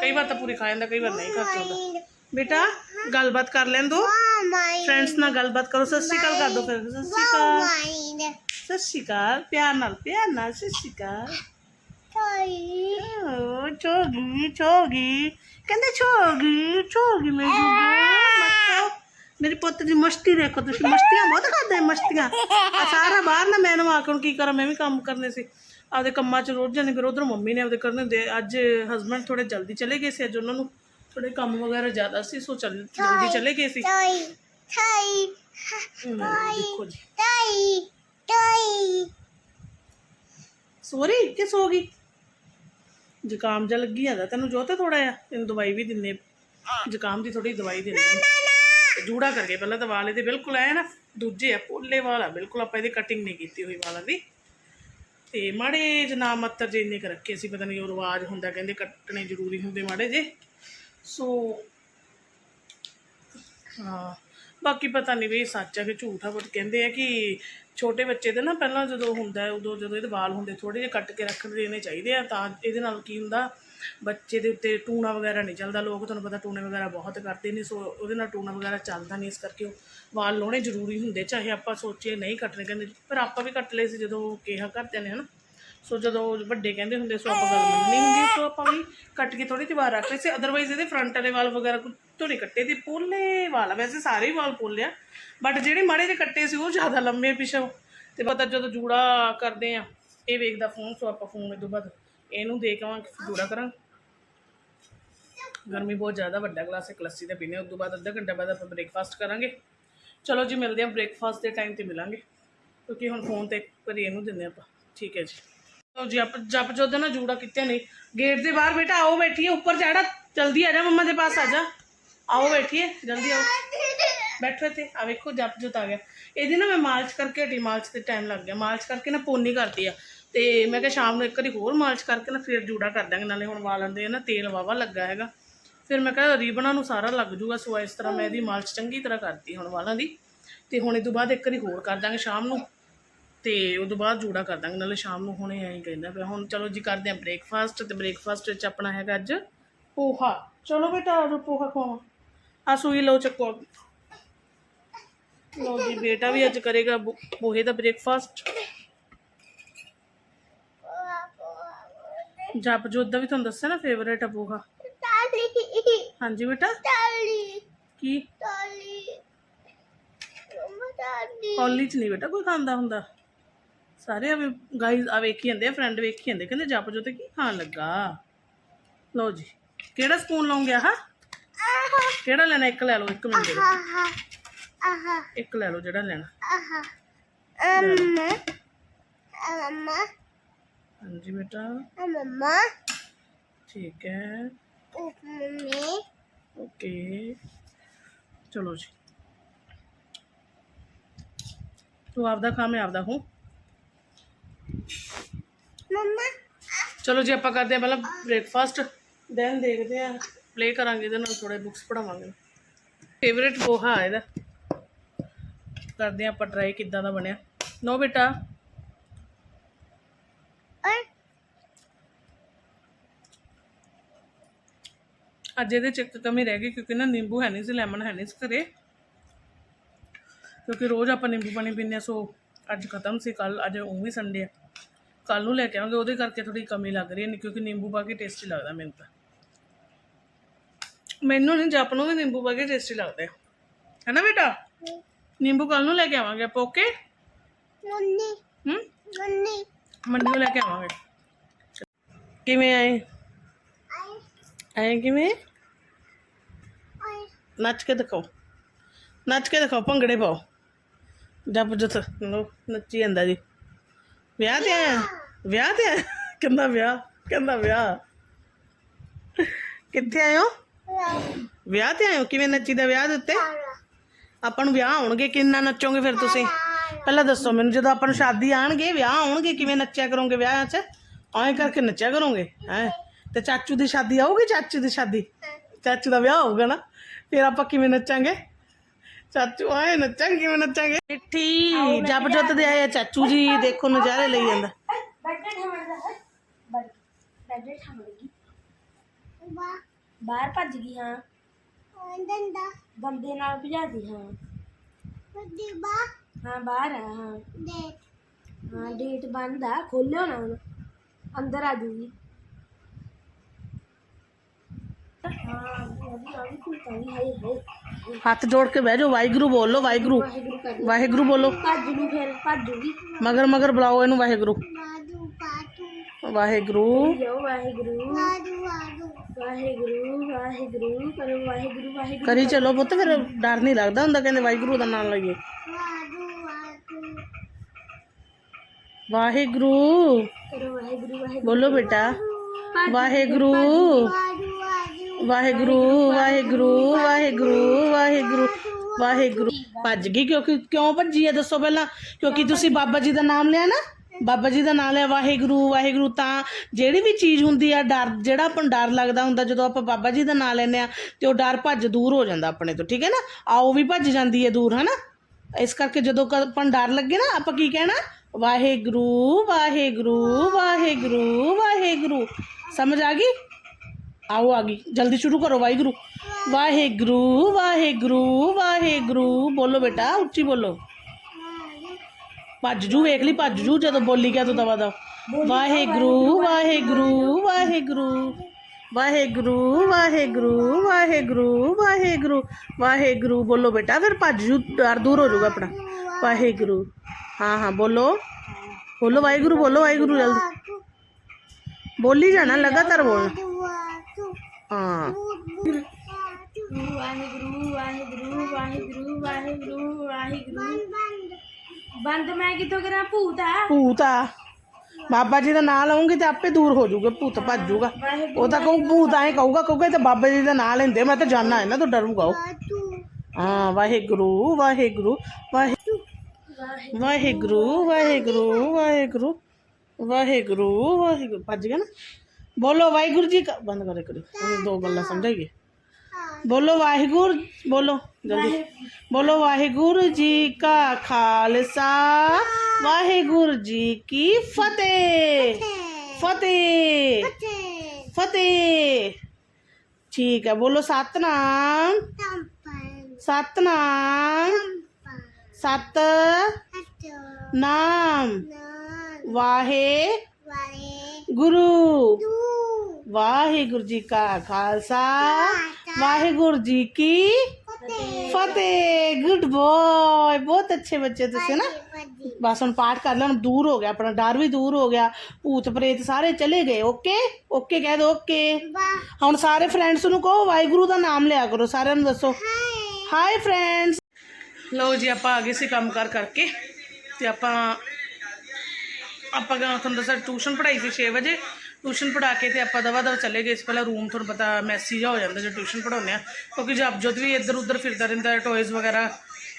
ਕਈ ਵਾਰ ਤਾਂ ਪੂਰੀ ਖਾ ਜਾਂਦਾ, ਕਈ ਵਾਰ ਨਹੀਂ ਖਾ ਕੇ ਆਉਂਦਾ ਬੇਟਾ ਗੱਲਬਾਤ ਕਰ ਲੈਣ ਦੋ। ਫਰੈਂਡਸ ਨਾਲ ਗੱਲਬਾਤ ਕਰੋ। ਸਤਿ ਸ਼੍ਰੀ ਅਕਾਲ ਕਰ ਦੋ ਫਿਰ। ਸਤਿ ਸ਼੍ਰੀ ਅਕਾਲ। ਸਤਿ ਸ਼੍ਰੀ ਅਕਾਲ। ਪਿਆਰ ਨਾਲ ਪਿਆਰ ਨਾਲ ਸਤਿ ਸ਼੍ਰੀ ਅਕਾਲ। ਚੋਗੀ ਚੋਗੀ। ਕਹਿੰਦੇ ਚੋਗੀ ਚੋਗੀ ਮੈਂ ਜੂਗਾ ਮੇਰੇ ਪੁੱਤ ਦੀ ਮਸਤੀ ਦੇਖੋ ਤੁਸੀਂ। ਮਸਤੀਆਂ ਬਹੁਤ ਕਰਦੇ ਮਸਤੀਆਂ। ਆ ਸਾਰਾ ਬਾਹਰ ਨਾ ਮੈਂ ਨਵਾ ਕੇ ਹੁਣ ਕੀ ਕਰਾਂ ਮੈਂ ਵੀ ਕੰਮ ਕਰਨੇ ਸੀ। ਆਪਦੇ ਕੰਮਾਂ 'ਚ ਰੋਜ਼ ਜਾਂਦੇ ਫਿਰ ਉਧਰ ਮੰਮੀ ਨੇ ਆਪਦੇ ਕਰਨੇ ਹੁੰਦੇ। ਅੱਜ ਹਸਬੰਡ ਥੋੜੇ ਜਲਦੀ ਚਲੇ ਗਏ ਸੀ ਅੱਜ ਉਹਨਾਂ ਨੂੰ ਥੋੜੇ ਕੰਮ ਵਗੈਰਾ ਜ਼ਿਆਦਾ ਸੀ ਸੋ ਚੱਲ ਜਲਦੀ ਚਲੇ ਗਏ ਸੀ। ਥਾਈ ਲੈ, ਦੇਖੋ ਜੀ। ਤਾਈ ਤਾਈ ਸੋ ਰਹੀ ਕਿ ਸੋ ਗਈ? ਜ਼ੁਕਾਮ ਜਿਹਾ ਲੱਗੀ ਜਾਂਦਾ। ਤੈਨੂੰ ਜੋ ਤੇ ਥੋੜਾ ਆ ਤੈਨੂੰ ਦਵਾਈ ਵੀ ਦਿੰਨੇ ਜ਼ੁਕਾਮ ਦੀ ਥੋੜੀ ਦਵਾਈ ਦਿੰਨੇ। ਤੇ ਜੂੜਾ ਕਰਕੇ ਪਹਿਲਾਂ ਤਾਂ ਵਾਲ ਇਹਦੇ ਬਿਲਕੁਲ ਐ ਨਾ ਦੂਜੇ ਆ ਪੋਲੇ ਵਾਲ ਬਿਲਕੁਲ ਆਪਾਂ ਇਹਦੀ ਕਟਿੰਗ ਨਹੀਂ ਕੀਤੀ ਹੋਈ ਵਾਲਾਂ ਦੀ। ਤੇ ਮਾੜੇ ਜਨਾ ਮੱਤਰ ਜੇ ਇੰਨੇ ਕੁ ਰੱਖੇ ਸੀ ਪਤਾ ਨਹੀਂ ਉਹ ਰਿਵਾਜ ਹੁੰਦਾ ਕਹਿੰਦੇ ਕੱਟਣੇ ਜ਼ਰੂਰੀ ਹੁੰਦੇ ਮਾੜੇ ਜੇ ਸੋ ਹਾਂ, ਬਾਕੀ ਪਤਾ ਨਹੀਂ ਵੀ ਇਹ ਸੱਚ ਆ ਕਿ ਝੂਠ ਆ ਬਟ ਕਹਿੰਦੇ ਆ ਕਿ ਛੋਟੇ ਬੱਚੇ ਦੇ ਨਾ ਪਹਿਲਾਂ ਜਦੋਂ ਹੁੰਦਾ ਉਦੋਂ ਜਦੋਂ ਇਹਦੇ ਵਾਲ ਹੁੰਦੇ ਥੋੜੇ ਜਿਹੇ ਕੱਟ ਕੇ ਰੱਖ ਦੇਣੇ ਚਾਹੀਦੇ ਆ, ਤਾਂ ਇਹਦੇ ਨਾਲ ਕੀ ਹੁੰਦਾ, ਬੱਚੇ ਦੇ ਉੱਤੇ ਟੂਣਾ ਵਗੈਰਾ ਨਹੀਂ ਚੱਲਦਾ, ਲੋਕ ਤੁਹਾਨੂੰ ਪਤਾ ਟੂਣੇ ਵਗੈਰਾ ਬਹੁਤ ਕਰਦੇ ਨੇ, ਸੋ ਉਹਦੇ ਨਾਲ ਟੂਣਾ ਵਗੈਰਾ ਚੱਲਦਾ ਨਹੀਂ ਇਸ ਕਰਕੇ ਉਹ ਵਾਲ ਲਾਉਣੇ ਜ਼ਰੂਰੀ ਹੁੰਦੇ, ਚਾਹੇ ਆਪਾਂ ਸੋਚੀਏ ਨਹੀਂ ਕੱਟਣੇ, ਕਹਿੰਦੇ ਪਰ ਆਪਾਂ ਵੀ ਕੱਟ ਲਏ ਸੀ ਜਦੋਂ ਕਿਹਾ ਘਰਦਿਆਂ ਨੇ, ਹਨਾ। ਸੋ ਜਦੋਂ ਵੱਡੇ ਕਹਿੰਦੇ ਹੁੰਦੇ ਸੋ ਆਪਾਂ ਗੱਲ ਮੰਨਣੀ ਹੁੰਦੀ ਸੋ ਆਪਾਂ ਵੀ ਕੱਟ ਕੇ ਥੋੜੀ ਜਿਹੀ ਵਾਰ ਰੱਖ ਲਏ ਸੀ। ਅਦਰਵਾਈਜ਼ ਇਹਦੇ ਫਰੰਟ ਵਾਲੇ ਵਾਲ ਵਗੈਰਾ ਕੁਝ ਥੋੜੇ ਕੱਟੇ? ਤੇ ਪੋਲੇ ਵਾਲ ਵੈਸੇ ਸਾਰੇ ਹੀ ਵਾਲ ਪੋਲੇ ਆ। ਬਟ ਜਿਹੜੇ ਮਾੜੇ ਦੇ ਕੱਟੇ ਸੀ, ਉਹ ਜ਼ਿਆਦਾ ਲੰਮੇ ਪਿਛੋ। ਤੇ ਪਤਾ ਜਦੋਂ ਜੂੜਾ ਕਰਦੇ ਆ, ਇਹ ਵੇਖਦਾ ਫੋਨ ਸੋ ਆਪਾਂ ਫੋਨ ਤੋਂ ਬਾਅਦ ਇਹਨੂੰ ਦੇ ਕੇ ਆਵਾਂਗੇ ਜੂੜਾ ਕਰਾਂ ਗਰਮੀ ਬਹੁਤ ਜ਼ਿਆਦਾ, ਵੱਡਾ ਗਲਾਸ, ਇੱਕ ਲੱਸੀ ਦਾ ਪੀਨੇ ਉਸ ਤੋਂ ਬਾਅਦ ਅੱਧਾ ਘੰਟਾ ਬਾਅਦ ਆਪਾਂ ਬ੍ਰੇਕਫਾਸਟ ਕਰਾਂਗੇ। ਚਲੋ ਜੀ, ਮਿਲਦੇ ਹਾਂ ਬ੍ਰੇਕਫਾਸਟ ਦੇ ਟਾਈਮ ਤੇ ਮਿਲਾਂਗੇ। ਕਿਉਂਕਿ ਹੁਣ ਫੋਨ ਤੇ ਇੱਕ ਵਾਰੀ ਇਹਨੂੰ ਦਿੰਦੇ ਆਪਾਂ। ਠੀਕ ਹੈ ਜੀ। ਲਓ ਜੀ ਜਪ ਜੋਦ ਨਾ ਜੂੜਾ ਕਿਤੇ ਨਹੀਂ ਗੇਟ ਦੇ ਬਾਹਰ ਬੇਟਾ, ਆਓ ਬੈਠੀਏ, ਉੱਪਰ ਚੜਾ ਜਲਦੀ ਆ ਜਾ ਮੰਮਾ ਦੇ ਪਾਸ, ਆ ਜਾ। ਆਓ ਬੈਠੀਏ, ਜਲਦੀ ਆਓ। ਬੈਠੋ ਇੱਥੇ, ਆ ਵੇਖੋ, ਜਪ ਜੋਤ ਆ ਗਿਆ। ਇਹਦੀ ਨਾ ਮੈਂ ਮਾਲਚ ਕਰਕੇ ਹਟੀ ਮਾਲਚ ਤੇ ਟਾਈਮ ਲੱਗ ਗਿਆ। ਮਾਲਚ ਕਰਕੇ ਨਾ ਪੋਨੀ ਕਰਦੀ ਆ। ਤੇ ਮੈਂ ਕਿਹਾ ਸ਼ਾਮ ਨੂੰ ਇੱਕ ਵਾਰੀ ਹੋਰ ਮਾਲਸ਼ ਕਰਕੇ ਨਾ ਫਿਰ ਜੂੜਾ ਕਰ ਦਾਂਗੇ ਨਾਲੇ ਹੁਣ ਵਾਲਾਂ ਦੇ ਨਾ ਤੇਲ ਵਾਵਾ ਲੱਗਾ ਹੈਗਾ। ਫਿਰ ਮੈਂ ਕਿਹਾ ਰੀਬਨਾਂ ਨੂੰ ਸਾਰਾ ਲੱਗ ਜੂਗਾ ਸੋ ਇਸ ਤਰ੍ਹਾਂ ਮੈਂ ਇਹਦੀ ਮਾਲਸ਼ ਚੰਗੀ ਤਰ੍ਹਾਂ ਕਰਤੀ ਹੁਣ ਵਾਲਾਂ ਦੀ। ਤੇ ਹੁਣ ਇਹ ਤੋਂ ਬਾਅਦ ਇੱਕ ਵਾਰੀ ਹੋਰ ਕਰ ਦਾਂਗੇ ਸ਼ਾਮ ਨੂੰ। ਤੇ ਉਸ ਤੋਂ ਬਾਅਦ ਜੂੜਾ ਕਰ ਦਾਂਗੇ ਨਾਲੇ ਸ਼ਾਮ ਨੂੰ ਹੁਣੇ ਐਂ ਕਹਿੰਦਾ ਪਿਆ। ਹੁਣ ਚਲੋ ਜੀ ਕਰਦੇ ਆਂ ਬ੍ਰੇਕਫਾਸਟ ਤੇ ਬ੍ਰੇਕਫਾਸਟ ਵਿੱਚ ਆਪਣਾ ਹੈਗਾ ਅੱਜ ਪੋਹਾ। ਚਲੋ ਬੇਟਾ ਆ ਜਾਓ ਪੋਹਾ ਖਵਾਵਾਂ। ਆ ਸੂਈ ਲਓ ਚੱਕੋ। ਲਓ ਜੀ ਬੇਟਾ ਵੀ ਅੱਜ ਕਰੇਗਾ ਬੋ- ਪੋਹੇ ਦਾ ਬ੍ਰੇਕਫਾਸਟ ਜਪ ਜੋਤ ਦਾ ਵੀ ਤੁਹਾਨੂੰ ਦੱਸਿਆ ਨਾ ਫੇਵਰੇਟ ਆ ਪੋਹਾ। ਤਾਲੀ ਹਾਂਜੀ ਬੇਟਾ? ਤਾਲੀ ਕੀ? ਤਾਲੀ ਮੰਮਾ ਤਾਲੀ ਕਾਲਜ ਚ ਨਹੀਂ ਬੇਟਾ ਕੋਈ ਖਾਂਦਾ ਹੁੰਦਾ? ਸਾਰੇ ਆ ਗਾਈਜ਼ ਆ ਵੇਖੀ ਜਾਂਦੇ ਆ ਫਰੈਂਡ ਵੇਖੀ ਜਾਂਦੇ ਕਹਿੰਦੇ ਜਪ ਜੋਤ ਕੀ ਖਾਣ ਲੱਗਾ ਲਓ ਜੀ ਕਿਹੜਾ ਸਪੂਨ ਲਾਉਂਗੇ ਆਹ ਆਹਾ ਕਿਹੜਾ ਲੈਣਾ ਇੱਕ ਲੈ ਲਓ ਇੱਕ ਮਿੰਟ ਦੇ ਦਿਓ। ਆਹਾ ਆਹਾ ਇੱਕ ਲੈ ਲਓ ਜਿਹੜਾ ਲੈਣਾ ਆਹਾ ਅੰਮਾ ਅੰਮਾ ਹਾਂਜੀ ਬੇਟਾ ਅੰਮਾ ਠੀਕ ਹੈ ਮੰਮੀ ਓਕੇ ਚਲੋ ਜੀ ਤੂੰ ਆਪਦਾ ਖਾ ਮੈਂ ਆਪਦਾ ਹੂੰ ਮੰਮਾ। ਚਲੋ ਜੀ ਆਪਾਂ ਕਰਦੇ ਆ ਪਹਿਲਾਂ ਬ੍ਰੇਕਫਾਸਟ ਦੈਨ ਦੇਖਦੇ ਆ ਪਲੇ ਕਰਾਂਗੇ ਇਹਦੇ ਨਾਲ ਥੋੜੇ ਬੁੱਕਸ ਪੜਾਵਾਂਗੇ ਫੇਵਰੇਟ ਪੋਹਾ ਆ ਇਹਦਾ। ਕਰਦੇ ਆ ਆਪਾਂ ਟਰਾਈ ਕਿੱਦਾਂ ਦਾ ਬਣਿਆ। ਨੋ ਬੇਟਾ। ਅੱਜ ਇਹਦੇ ਚ ਇੱਕ ਕਮੀ ਰਹਿ ਗਈ ਕਿਉਂਕਿ ਨਾ ਨਿੰਬੂ ਹੈ ਨਹੀਂ ਸੀ ਲੈਮਨ ਹੈ ਨਹੀਂ ਸੀ ਘਰੇ। ਕਿਉਂਕਿ ਰੋਜ਼ ਆਪਾਂ ਨਿੰਬੂ ਪਾਣੀ ਪੀਂਦੇ ਹਾਂ ਸੋ ਅੱਜ ਖਤਮ ਸੀ ਕੱਲ ਅੱਜ ਉਹ ਵੀ ਸੰਡੇ ਆ। ਕੱਲ ਨੂੰ ਲੈ ਕੇ ਆਵਾਂਗੇ ਉਹਦੇ ਕਰਕੇ ਥੋੜੀ ਕਮੀ ਲੱਗ ਰਹੀ ਹੈ ਕਿਉਂਕਿ ਨਿੰਬੂ ਪਾ ਕੇ ਟੇਸਟੀ ਲੱਗਦਾ ਮੈਨੂੰ ਤਾਂ। ਮੈਨੂੰ ਨਹੀਂ ਜਪ ਨੂੰ ਵੀ ਨਿੰਬੂ ਪਾ ਕੇ ਟੇਸਟੀ ਲੱਗਦਾ ਹੈ ਨਾ ਬੇਟਾ? ਨਿੰਬੂ ਕੱਲ ਨੂੰ ਲੈ ਕੇ ਆਵਾਂਗੇ ਆਪਾਂ ਓਕੇ ਨੁੰਨੀ ਹੂੰ? ਨੁੰਨੀ ਮੰਡੀ ਲੈ ਕੇ ਆਵਾਂਗੇ। ਕਿਵੇਂ ਆਏ? ਆਏ ਕਿਵੇਂ? ਨੱਚ ਕੇ ਦਿਖਾਓ। ਨੱਚ ਕੇ ਦਿਖਾਓ ਭੰਗੜੇ ਪਾਓ। ਜਪ ਜਤ ਨੱਚੀ ਜਾਂਦਾ ਜੀ। ਵਿਆਹ ਤੇ ਆਇਆ? ਵਿਆਹ ਤੇ ਆਇਆ? ਕਹਿੰਦਾ ਵਿਆਹ ਕਹਿੰਦਾ ਵਿਆਹ। ਕਿੱਥੇ ਆਇਓ ਵਿਆਹ ਤੇ ਆਇਓ ਕਿਵੇਂ ਨੱਚੀਦਾ ਵਿਆਹ ਦੇ ਉੱਤੇ? ਆਪਾਂ ਨੂੰ ਵਿਆਹ ਆਉਣਗੇ, ਕਿੰਨਾ ਨੱਚੋਗੇ ਫਿਰ ਤੁਸੀਂ? ਪਹਿਲਾਂ ਦੱਸੋ ਮੈਨੂੰ, ਜਦੋਂ ਆਪਾਂ ਨੂੰ ਸ਼ਾਦੀ ਆਣਗੇ, ਵਿਆਹ ਆਉਣਗੇ, ਕਿਵੇਂ ਨੱਚਿਆ ਕਰੋਗੇ ਵਿਆਹ 'ਚ? ਐਂ ਕਰਕੇ ਨੱਚਿਆ ਕਰੋਗੇ, ਹੈ? ਤੇ ਚਾਚੂ ਦੀ ਸ਼ਾਦੀ ਆਊਗੀ, ਚਾਚੂ ਦੀ ਸ਼ਾਦੀ? ਚਾਚੂ ਦਾ ਵਿਆਹ ਹੋਊਗਾ ਨਾ? ਫਿਰ ਆਪਾਂ ਕਿਵੇਂ ਨੱਚਾਂਗੇ? ਚਾਚੂ ਆਏ ਨੱਚਾਂਗੇ ਕਿਵੇਂ ਨੱਚਾਂਗੇ? ਮਿੱਠੀ ਜਪ ਜੁੱਤ ਦੇ ਆਏ ਆ ਚਾਚੂ ਜੀ ਦੇਖੋ ਨਜ਼ਾਰੇ ਲਈ ਜਾਂਦਾ। ਬੈਠੇ ਠਮੜਦਾ ਹੈ ਬੈਠੇ ਠਮੜਗੀ ਬਾ ਬਾਹਰ ਭੱਜ ਗਈ ਹਾਂ। ਦੰਦਾ ਬੰਦੇ ਨਾਲ ਭਜਾਦੀ ਹਾਂ। ਵੱਡੀ ਬਾ ਹਾਂ ਬਾਹਰ ਆ ਹਾਂ। ਦੇ ਹਾਂ ਡੇਟ ਬੰਦ ਆ ਖੋਲਿਓ ਨਾ ਹੁਣ। ਅੰਦਰ ਆ ਜੂਗੀ। हाथ जोड़ के बह जाओ वाहगुरु बोलो, वाहगुरु। वाहिगुरु बोलो। मगर मगर बुलाओ इन वाहेगुरु। वाहेगुरु। करी चलो पुत, फिर डर नहीं लगता होंगे कहते वाहिगुरु का नाम लाइए। वाहेगुरु। बोलो बेटा। वाहेगुरु। ਵਾਹਿਗੁਰੂ ਵਾਹਿਗੁਰੂ ਵਾਹਿਗੁਰੂ ਵਾਹਿਗੁਰੂ ਵਾਹਿਗੁਰੂ। ਭੱਜ ਗਈ ਕਿਉਂਕਿ ਕਿਉਂ ਭੱਜੀ ਹੈ ਦੱਸੋ ਪਹਿਲਾਂ, ਕਿਉਂਕਿ ਤੁਸੀਂ ਬਾਬਾ ਜੀ ਦਾ ਨਾਮ ਲਿਆ ਨਾ? ਬਾਬਾ ਜੀ ਦਾ ਨਾਮ ਲਿਆ ਵਾਹਿਗੁਰੂ ਵਾਹਿਗੁਰੂ ਤਾਂ ਜਿਹੜੀ ਵੀ ਚੀਜ਼ ਹੁੰਦੀ ਆ, ਡਰ, ਜਿਹੜਾ ਆਪਾਂ ਡਰ ਲੱਗਦਾ ਹੁੰਦਾ, ਜਦੋਂ ਆਪਾਂ ਬਾਬਾ ਜੀ ਦਾ ਨਾਮ ਲੈਂਦੇ ਆ, ਤੇ ਉਹ ਡਰ ਭੱਜ ਦੂਰ ਹੋ ਜਾਂਦਾ ਆਪਣੇ ਤੋਂ, ਠੀਕ ਹੈ ਨਾ? ਆਓ ਵੀ ਭੱਜ ਜਾਂਦੀ ਹੈ ਦੂਰ, ਹਨਾ? ਇਸ ਕਰਕੇ ਜਦੋਂ ਕ- ਆਪਾਂ ਡਰ ਲੱਗੇ ਨਾ, ਆਪਾਂ ਕੀ ਕਹਿਣਾ? ਵਾਹਿਗੁਰੂ ਵਾਹਿਗੁਰੂ ਵਾਹਿਗੁਰੂ ਵਾਹਿਗੁਰੂ। ਸਮਝ ਆ ਗਈ? ਆਓ ਆ ਗਈ। ਜਲਦੀ ਸ਼ੁਰੂ ਕਰੋ, ਵਾਹਿਗੁਰੂ। ਵਾਹਿਗੁਰੂ ਵਾਹਿਗੁਰੂ ਵਾਹਿਗੁਰੂ। ਬੋਲੋ ਬੇਟਾ, ਉੱਚੀ ਬੋਲੋ। ਭੱਜ ਜੂ, ਵੇਖ ਲਈ, ਭੱਜ ਜੂ, ਜਦੋਂ ਬੋਲੀ ਗਿਆ ਤੂੰ ਦਵਾ ਦਾ ਵਾਹਿਗੁਰੂ ਵਾਹਿਗੁਰੂ ਵਾਹਿਗੁਰੂ। ਵਾਹਿਗੁਰੂ ਵਾਹਿਗੁਰੂ ਵਾਹਿਗੁਰੂ ਵਾਹਿਗੁਰੂ। ਵਾਹਿਗੁਰੂ, ਬੋਲੋ ਬੇਟਾ, ਫਿਰ ਭੱਜ ਜੂ, ਡਰ ਦੂਰ ਹੋ ਜਾਊਗਾ ਆਪਣਾ। ਵਾਹਿਗੁਰੂ। ਹਾਂ ਹਾਂ, ਬੋਲੋ। ਬੋਲੋ ਵਾਹਿਗੁਰੂ ਬੋਲੋ ਵਾਹਿਗੁਰੂ, ਜਲਦੀ। ਬੋਲੀ ਜਾਣਾ, ਲਗਾਤਾਰ ਬੋਲ ਵਾਹਿਗੁਰੂ ਵਾਹਿਗੁਰੂ ਵਾਹਿਗੁਰੂ ਵਾਹਿਗੁਰੂ ਵਾਹਿਗੁਰੂ ਬੰਦ ਮੈਂ ਕਿਤੋਂ ਕਰਾਂ? ਭੂਤ ਆ। ਭੂਤ ਆ। ਬਾਬਾ ਜੀ ਦਾ ਨਾਂ ਲਵਾਂਗੀ ਤੇ ਆਪੇ ਦੂਰ ਹੋ ਜਾਊਗਾ, ਭੂਤ ਭੱਜ ਜਾਊਗਾ। ਉਹ ਤਾਂ ਕਹੂ ਭੂਤ ਐਂ ਕਹੂਗਾ ਕਹੂਗਾ ਇਹ ਤਾਂ ਬਾਬਾ ਜੀ ਦਾ ਨਾਂ ਲੈਂਦੇ, ਮੈਂ ਤਾਂ ਜਾਣਾ ਇਹਨਾਂ ਤੋਂ ਡਰੂਗਾ ਉਹ ਹਾਂ, ਵਾਹਿਗੁਰੂ ਵਾਹਿਗੁਰੂ ਵਾਹਿਗੁਰੂ ਵਾਹਿਗੁਰੂ ਵਾਹਿਗੁਰੂ ਵਾਹਿਗੁਰੂ ਵਾਹਿਗੁਰੂ ਵਾਹਿਗੁਰੂ, ਭੱਜ ਗਿਆ ਨਾ। ਬੋਲੋ ਵਾਹਿਗੁਰੂ ਜੀ ਕਾ ਬੰਦ ਕਰੇ ਕਰੋ ਉਹਨੂੰ ਦੋ ਗੱਲਾਂ ਸਮਝਾਈਏ। ਬੋਲੋ ਵਾਹਿਗੁਰੂ ਬੋਲੋ ਜਲਦੀ। ਬੋਲੋ ਵਾਹਿਗੁਰੂ ਜੀ ਕਾ ਖਾਲਸਾ ਵਾਹਿਗੁਰੂ ਜੀ ਕੀ ਫਤਿਹ। ਫਤਿਹ। ਫਤਿਹ। ਠੀਕ ਹੈ ਬੋਲੋ ਸਤਨਾਮ। ਸਤਨਾਮ। ਸਤ ਨਾਮ ਵਾਹਿ ਗੁਰੂ ਵਾਹਿਗੁਰੂ ਜੀ ਕਾ ਖਾਲਸਾ ਵਾਹਿਗੁਰੂ ਜੀ ਕੀ ਫਤਿਹ। ਗੁੱਡ ਬॉय ਬਹੁਤ ਅੱਛੇ ਬੱਚੇ ਤੁਸੀਂ ਨਾ। ਬਸ ਹੁਣ ਪਾਠ ਕਰ ਲੈਣ ਦੂਰ ਹੋ ਗਿਆ ਆਪਣਾ ਡਰ ਵੀ ਦੂਰ ਹੋ ਗਿਆ। ਭੂਤ ਪ੍ਰੇਤ ਸਾਰੇ ਚਲੇ ਗਏ। ਓਕੇ ਓਕੇ ਕਹਿ ਦੋ ਓਕੇ ਹੁਣ ਸਾਰੇ ਫਰੈਂਡਸ ਨੂੰ ਕਹੋ ਵਾਹਿਗੁਰੂ ਦਾ ਨਾਮ ਲਿਆ ਕਰੋ। ਸਾਰਿਆਂ ਨੂੰ ਦੱਸੋ। ਹਾਈ ਫਰੈਂਡਸ ਲਓ ਜੀ ਆਪਾਂ ਗਏ ਸੀ ਕੰਮ ਕਰ ਕਰਕੇ। ਤੇ ਆਪਾਂ ਆਪਾਂ ਗਾ- ਤੁਹਾਨੂੰ ਦੱਸਿਆ ਟਿਊਸ਼ਨ ਪੜ੍ਹਾਈ ਸੀ 6 ਵਜੇ। ਟਿਊਸ਼ਨ ਪੜ੍ਹਾ ਕੇ ਤੇ ਆਪਾਂ ਦਵਾ ਦਵਾ ਚਲੇ ਗਏ। ਇਸ ਪਹਿਲਾਂ ਰੂਮ ਤੁਹਾਨੂੰ ਪਤਾ ਮੈਸੀ ਜਾ ਹੋ ਜਾਂਦਾ ਜੇ ਟਿਊਸ਼ਨ ਪੜਾਉਂਦੇ ਆ। ਕਿਉਂਕਿ ਜਦ ਵੀ ਇੱਧਰ ਉੱਧਰ ਫਿਰਦਾ ਰਹਿੰਦਾ ਟੌਇਜ਼ ਵਗੈਰਾ,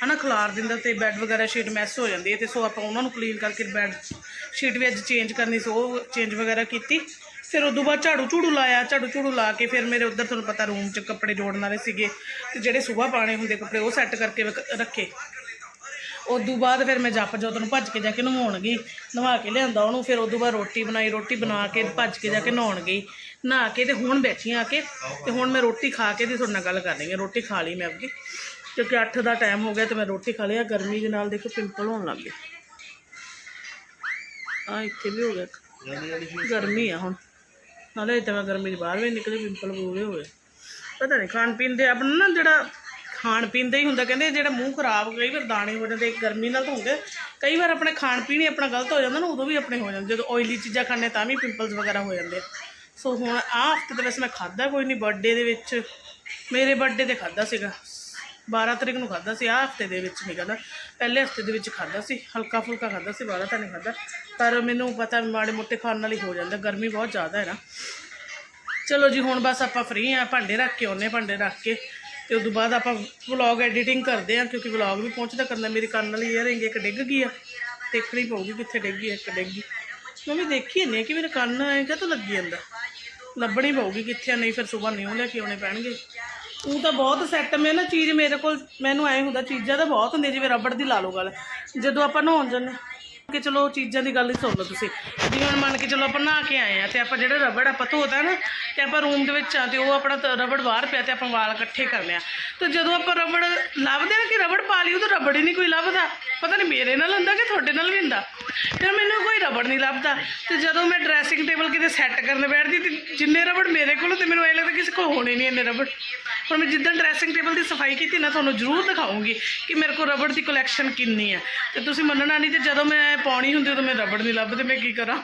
ਹਨਾ, ਖਲਾਰ ਦਿੰਦਾ ਤੇ ਬੈੱਡ ਵਗੈਰਾ ਸ਼ੀਟ ਮੈਸ ਹੋ ਜਾਂਦੀ ਹੈ ਤੇ ਸੋ ਆਪਾਂ ਉਹਨਾਂ ਨੂੰ ਕਲੀਨ ਕਰਕੇ ਬੈੱਡ ਸ਼ੀਟ ਵੀ ਅੱਜ ਚੇਂਜ ਕਰਨੀ ਸੋ, ਉਹ ਚੇਂਜ ਵਗੈਰਾ ਕੀਤੀ। ਫਿਰ ਉਦੋਂ ਬਾਅਦ ਝਾੜੂ ਝੂੜੂ ਲਾਇਆ, ਝਾੜੂ ਝੂੜੂ ਲਾ ਕੇ ਫਿਰ ਮੇਰੇ ਉੱਧਰ ਤੁਹਾਨੂੰ ਪਤਾ ਰੂਮ 'ਚ ਕੱਪੜੇ ਜੋੜਨ ਵਾਲੇ ਸੀਗੇ ਤੇ ਜਿਹੜੇ ਸਵੇਰ ਪਾਣੇ ਹੁੰਦੇ ਕੱਪੜੇ ਉਹ ਸੈੱਟ ਕਰਕੇ ਰੱਖੇ। ਉਦੋਂ ਬਾਅਦ ਫਿਰ ਮੈਂ ਜੱਪ ਜੋਤ ਨੂੰ ਭੱਜ ਕੇ ਜਾ ਕੇ ਨਹਾਉਣ ਗਈ। ਨਹਾ ਕੇ ਲਿਆਂਦਾ ਉਹਨੂੰ, ਫਿਰ ਉਦੋਂ ਬਾਅਦ ਰੋਟੀ ਬਣਾਈ, ਰੋਟੀ ਬਣਾ ਕੇ ਭੱਜ ਕੇ ਜਾ ਕੇ ਨਹਾਉਣ ਗਈ। ਨਹਾ ਕੇ ਤੇ ਹੁਣ ਬੈਠੀ ਆ ਕੇ, ਤੇ ਹੁਣ ਮੈਂ ਰੋਟੀ ਖਾ ਕੇ ਤੇ ਤੁਹਾਡੇ ਨਾਲ ਗੱਲ ਕਰ ਰਹੀ ਰੋਟੀ ਖਾ ਲਈ ਮੈਂ ਅੱਗੇ, ਕਿਉਂਕਿ 8 ਦਾ ਟਾਈਮ ਹੋ ਗਿਆ ਤੇ ਮੈਂ ਰੋਟੀ ਖਾ ਲਿਆ ਗਰਮੀ ਦੇ ਨਾਲ ਦੇਖੋ ਪਿੰਪਲ ਹੋਣ ਲੱਗ ਗਏ। ਆ ਇੱਥੇ ਵੀ ਹੋ ਗਿਆ ਗਰਮੀ ਆ ਹੁਣ। ਨਾਲੇ ਤਾਂ ਮੈਂ ਗਰਮੀ ਦੇ ਬਾਹਰ ਵੀ ਨੀ ਨਿਕਲੀ ਪਿੰਪਲ ਪੂਰੇ ਹੋਏ ਪਤਾ ਨਹੀਂ ਖਾਣ ਪੀਣ ਦੇ ਆਪਣਾ ਨਾ ਜਿਹੜਾ ਖਾਣ ਪੀਣ ਦਾ ਹੀ ਹੁੰਦਾ, ਕਹਿੰਦੇ ਜਿਹੜਾ ਮੂੰਹ ਖਰਾਬ ਕਈ ਵਾਰ ਦਾਣੇ ਹੋ ਜਾਂਦੇ, ਗਰਮੀ ਨਾਲ ਤਾਂ ਹੁੰਦੇ। ਕਈ ਵਾਰ ਆਪਣੇ ਖਾਣ ਪੀਣ ਹੀ ਆਪਣਾ ਗਲਤ ਹੋ ਜਾਂਦਾ ਨਾ, ਉਦੋਂ ਵੀ ਆਪਣੇ ਹੋ ਜਾਂਦੇ, ਜਦੋਂ ਆਇਲੀ ਚੀਜ਼ਾਂ ਖਾਣੇ ਤਾਂ ਵੀ ਪਿੰਪਲਸ ਵਗੈਰਾ ਹੋ ਜਾਂਦੇ। ਆ। ਸੋ ਹੁਣ ਆਹ ਹਫ਼ਤੇ ਤੇ ਵੈਸੇ ਮੈਂ ਖਾਦਾ ਕੋਈ ਨਹੀਂ ਬਰਥਡੇ ਦੇ ਵਿੱਚ, ਮੇਰੇ ਬਰਥਡੇ ਤੇ ਖਾਦਾ ਸੀਗਾ। 12 ਤਰੀਕ ਨੂੰ ਖਾਦਾ ਸੀ, ਆਹ ਹਫ਼ਤੇ ਦੇ ਵਿੱਚ ਨਹੀਂ ਖਾਦਾ ਪਹਿਲੇ ਹਫ਼ਤੇ ਦੇ ਵਿੱਚ ਖਾਦਾ ਸੀ ਹਲਕਾ ਫੁਲਕਾ ਖਾਦਾ ਸੀ ਬਾਹਲਾ ਤਾਂ ਨਹੀਂ ਖਾਦਾ ਪਰ ਮੈਨੂੰ ਪਤਾ ਮਾੜੇ ਮੋਟੇ ਖਾਣ ਨਾਲ ਹੀ ਹੋ ਜਾਂਦਾ, ਗਰਮੀ ਬਹੁਤ ਜ਼ਿਆਦਾ ਹੈ ਨਾ। ਚਲੋ ਜੀ, ਹੁਣ ਬਸ ਆਪਾਂ ਫ੍ਰੀ ਆ ਭਾਂਡੇ ਰੱਖ ਕੇ ਆਉਨੇ ਭਾਂਡੇ ਰੱਖ ਕੇ। ਤੇ ਉਦੋਂ ਬਾਅਦ ਆਪਾਂ ਵਲੌਗ ਐਡੀਟਿੰਗ ਕਰਦੇ ਆ ਕਿਉਂਕਿ ਵਲੌਗ ਵੀ ਪਹੁੰਚਦਾ ਕਰਨਾ, ਮੇਰੇ ਕੰਨ ਵਾਲੀ ਇਅਰਿੰਗ ਇੱਕ ਡਿੱਗ ਗਈ ਆ, ਦੇਖਣੀ ਪਊਗੀ ਕਿੱਥੇ ਡਿੱਗ ਗਈ ਇੱਕ ਡਿੱਗ। ਗਈ ਮੈਂ ਵੀ ਦੇਖੀ ਨਹੀਂ ਕਿ ਮੇਰੇ ਕੰਨ ਐ ਤਾਂ ਲੱਗੀ ਜਾਂਦਾ। ਲੱਭਣੀ ਪਊਗੀ ਕਿੱਥੇ ਨਹੀਂ ਫਿਰ ਸਵੇਰ ਨਿਉ ਲੈ ਕੇ ਆਉਣੇ ਪੈਣਗੇ। ਉਹ ਤਾਂ ਬਹੁਤ ਸੈੱਟ ਮੈਂ ਨਾ ਚੀਜ਼ ਮੇਰੇ ਕੋਲ, ਮੈਨੂੰ ਐਂ ਹੁੰਦਾ, ਚੀਜ਼ਾਂ ਤਾਂ ਬਹੁਤ ਹੁੰਦੀਆਂ, ਜਿਵੇਂ ਰਬੜ ਦੀ ਲਾ ਲਓ ਗੱਲ। ਜਦੋਂ ਆਪਾਂ ਨਹਾਉਣ ਜਾਂਦੇ ਕਿ ਚਲੋ ਚੀਜ਼ਾਂ ਦੀ ਗੱਲ ਹੀ ਸੁਣ ਲਓ ਤੁਸੀਂ। ਜਿਵੇਂ ਹੁਣ ਮੰਨ ਕੇ ਚਲੋ ਆਪਾਂ ਨਹਾ ਕੇ ਆਏ ਆ ਤੇ ਆਪਾਂ ਜਿਹੜਾ ਰਬੜ ਆਪਾਂ ਧੋਤਾ ਨਾ, ਤੇ ਆਪਾਂ ਰੂਮ ਦੇ ਵਿੱਚ ਆ ਤੇ ਉਹ ਆਪਣਾ ਤਾਂ, ਰਬੜ ਬਾਹਰ ਪਿਆ ਤੇ ਆਪਾਂ ਵਾਲ ਇਕੱਠੇ ਕਰ ਲਿਆ। ਤੇ ਜਦੋਂ ਆਪਾਂ ਰਬੜ ਲੱਭਦੇ ਆ ਕਿ ਰਬੜ ਪਾ ਲਈ ਉਹ ਤਾਂ ਰਬੜ ਹੀ ਨਹੀਂ ਕੋਈ ਲੱਭਦਾ। ਪਤਾ ਨਹੀਂ ਮੇਰੇ ਨਾਲ ਹੁੰਦਾ ਕਿ ਤੁਹਾਡੇ ਨਾਲ ਵੀ ਹੁੰਦਾ? ਫਿਰ ਮੈਨੂੰ ਕੋਈ ਰਬੜ ਨਹੀਂ ਲੱਭਦਾ। ਤੇ ਜਦੋਂ ਮੈਂ ਡਰੈਸਿੰਗ ਟੇਬਲ ਕਿਤੇ ਸੈੱਟ ਕਰਨ ਬੈਠਦੀ, ਤੇ ਜਿੰਨੇ ਰਬੜ ਮੇਰੇ ਕੋਲ ਤੇ ਮੈਨੂੰ ਐ ਲੱਗਦਾ ਕਿਸੇ ਕੋਲ ਹੋਣੇ ਨਹੀਂ ਇੰਨੇ ਰਬੜ। ਹੁਣ ਮੈਂ ਜਿੱਦਾਂ ਡਰੈਸਿੰਗ ਟੇਬਲ ਦੀ ਸਫ਼ਾਈ ਕੀਤੀ ਨਾ, ਤੁਹਾਨੂੰ ਜ਼ਰੂਰ ਦਿਖਾਉਂਗੀ ਕਿ ਮੇਰੇ ਕੋਲ ਰਬੜ ਦੀ ਕਲੈਕਸ਼ਨ ਕਿੰਨੀ ਹੈ। ਤੇ ਤੁਸੀਂ ਮੰਨਣਾ ਨਹੀਂ ਤੇ ਜਦੋਂ ਮੈਂ ਪਾਉਣੀ ਹੁੰਦੀ ਉਦੋਂ ਮੈਂ ਰਬੜ ਨਹੀਂ ਲੱਭਦੇ, ਮੈਂ ਕੀ ਕਰਾਂ?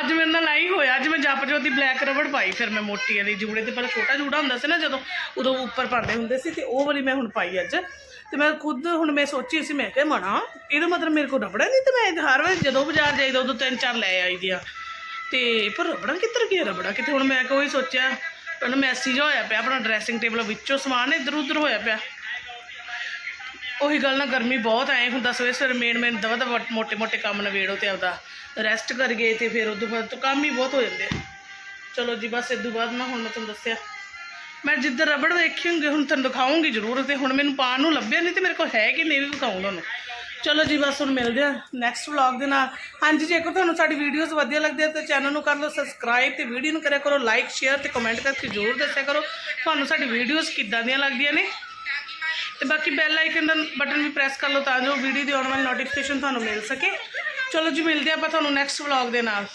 ਅੱਜ ਮੇਰੇ ਨਾਲ ਆਈ ਹੋਇਆ, ਅੱਜ ਮੈਂ ਜਪ ਜੋਤੀ ਬਲੈਕ ਰਬੜ ਪਾਈ, ਫਿਰ ਮੈਂ ਮੋਟੀ ਵਾਲੀ ਜੂੜੇ ਤੇ ਪਹਿਲਾਂ ਛੋਟਾ ਜੂੜਾ ਹੁੰਦਾ ਸੀ ਨਾ ਜਦੋਂ, ਉਦੋਂ ਉੱਪਰ ਪਾਉਂਦੇ ਹੁੰਦੇ ਸੀ ਤੇ ਉਹ ਵਾਲੀ ਮੈਂ ਹੁਣ ਪਾਈ ਅੱਜ। ਤੇ ਮੈਂ ਖੁਦ ਹੁਣ ਮੈਂ ਸੋਚੀ ਸੀ, ਮੈਂ ਕਿਹਾ ਮਣਾ ਇਹਦਾ ਮਤਲਬ ਮੇਰੇ ਕੋਲ ਰਬੜਾ ਨਹੀਂ ਤੇ ਮੈਂ ਹਰ ਵਾਰ ਜਦੋਂ ਬਾਜ਼ਾਰ ਜਾਈਦਾ ਉਦੋਂ ਤਿੰਨ ਚਾਰ ਲੈ ਆਈ ਦੀਆਂ ਤੇ ਪਰ ਰਬੜਾ ਕਿੱਧਰ ਗਿਆ ਰਬੜਾ ਕਿਤੇ ਹੁਣ ਮੈਂ ਕੋਈ ਸੋਚਿਆ ਪਹਿਲਾਂ ਮੈਸੇਜ ਹੋਇਆ ਪਿਆ, ਆਪਣਾ ਡਰੈਸਿੰਗ ਟੇਬਲ ਵਿੱਚੋਂ ਸਮਾਨ ਇੱਧਰ ਉੱਧਰ ਹੋਇਆ ਪਿਆ। ਉਹੀ ਗੱਲ ਨਾ ਗਰਮੀ ਬਹੁਤ ਐ ਹੁੰਦਾ, ਸਵੇਰੇ ਸਵੇਰੇ ਮੇਨ ਮੇਨ ਦਵਾ ਦਵਾ ਮੋਟੇ ਮੋਟੇ ਕੰਮ ਨਵੇੜੋ ਤੇ ਆਪਦਾ ਰੈਸਟ ਕਰ ਗਏ ਤੇ ਫਿਰ ਉਦੋਂ ਬਾਅਦ ਤੋਂ ਕੰਮ ਹੀ ਬਹੁਤ ਹੋ ਜਾਂਦੇ ਆ। ਚਲੋ ਜੀ, ਬਸ ਇਦੋਂ ਬਾਅਦ ਨਾ ਹੁਣ ਮੈਂ ਤੁਹਾਨੂੰ ਦੱਸਿਆ। ਮੈਂ ਜਿੱਦਾਂ ਰਬੜ ਵੇਖੀ ਹੁੰਗੇ ਹੁਣ ਤੁਹਾਨੂੰ ਦਿਖਾਉਂਗੀ ਜ਼ਰੂਰ ਤੇ ਹੁਣ ਮੈਨੂੰ ਪਾਣ ਨੂੰ ਲੱਭਿਆ ਨਹੀਂ ਤੇ ਮੇਰੇ ਕੋਲ ਹੈ ਕਿ ਨਹੀਂ ਵੀ ਵਿਖਾਉਂ ਤੁਹਾਨੂੰ ਚਲੋ ਜੀ, ਬਸ ਹੁਣ ਮਿਲਦੇ ਆ ਨੈਕਸਟ ਵਲੌਗ ਦੇ ਨਾਲ। ਹਾਂਜੀ ਜੇਕਰ ਤੁਹਾਨੂੰ ਸਾਡੀ ਵੀਡੀਓਜ਼ ਵਧੀਆ ਲੱਗਦੀਆਂ ਤਾਂ ਚੈਨਲ ਨੂੰ ਕਰ ਲਓ ਸਬਸਕ੍ਰਾਈਬ ਤੇ ਵੀਡੀਓ ਨੂੰ ਕਰਿਆ ਕਰੋ ਲਾਈਕ ਸ਼ੇਅਰ ਤੇ ਕਮੈਂਟ ਕਰਕੇ ਜ਼ਰੂਰ ਦੱਸਿਆ ਕਰੋ। ਤੁਹਾਨੂੰ ਸਾਡੀ ਵੀਡੀਓਜ਼ ਕਿੱਦਾਂ ਦੀਆਂ ਲੱਗਦੀਆਂ ਨੇ? ਤੇ ਬਾਕੀ ਬੈਲ ਆਈਕਨ ਦਾ ਬਟਨ ਵੀ ਪ੍ਰੈਸ ਕਰ ਲਓ ਤਾਂ ਜੋ ਵੀਡੀਓ ਦੀ ਆਉਣ ਵਾਲੀ ਨੋਟੀਫਿਕੇਸ਼ਨ ਤੁਹਾਨੂੰ ਮਿਲ ਸਕੇ। ਚਲੋ ਜੀ, ਮਿਲਦੇ ਆਪਾਂ ਤੁਹਾਨੂੰ ਨੈਕਸਟ ਵਲੌਗ ਦੇ ਨਾਲ।